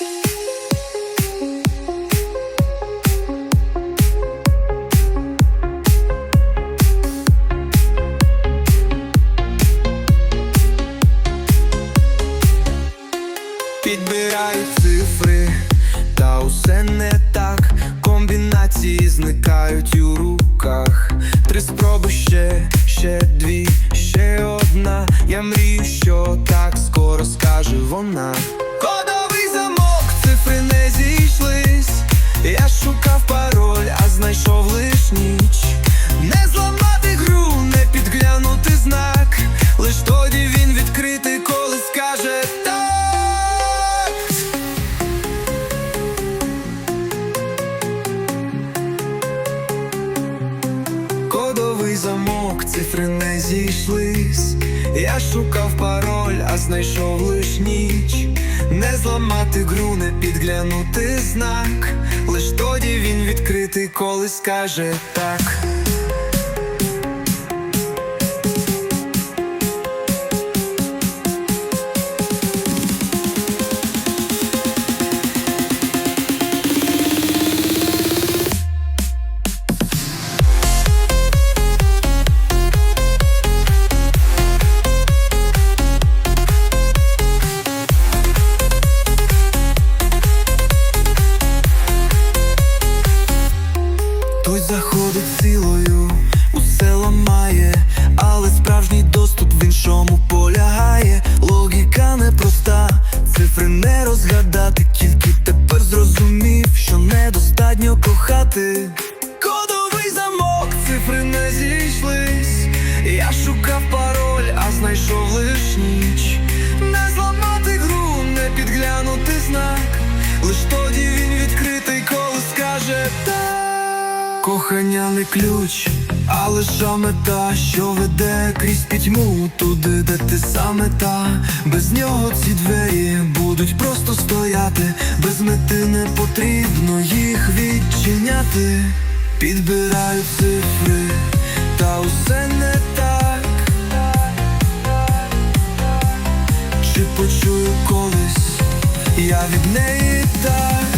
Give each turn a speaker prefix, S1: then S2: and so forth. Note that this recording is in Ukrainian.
S1: Підбираю цифри, та усе не так. Комбінації зникають у руках. Три спроби ще, ще дві, ще одна. Я мрію, що так скоро скаже вона. Цифри не зійшлись. Я шукав пароль, а знайшов лиш ніч. Не зламати гру, не підглянути знак. Лиш тоді він відкритий, коли скаже так. Не розгадати, тільки тепер зрозумів, що недостатньо кохати. Кодовий замок, цифри не зійшлись. Я шукав пароль, а знайшов лиш ніч. Не зламати гру, не підглянути знак. Лиш тоді він відкритий, коли скаже так. Кохання не ключ, а лише мета, що веде крізь пітьму туди, де ти саме та. Без нього ці двері будуть просто стояти, без мети не потрібно їх відчиняти. Підбираю цифри, та усе не так. Чи почую колись я від неї так?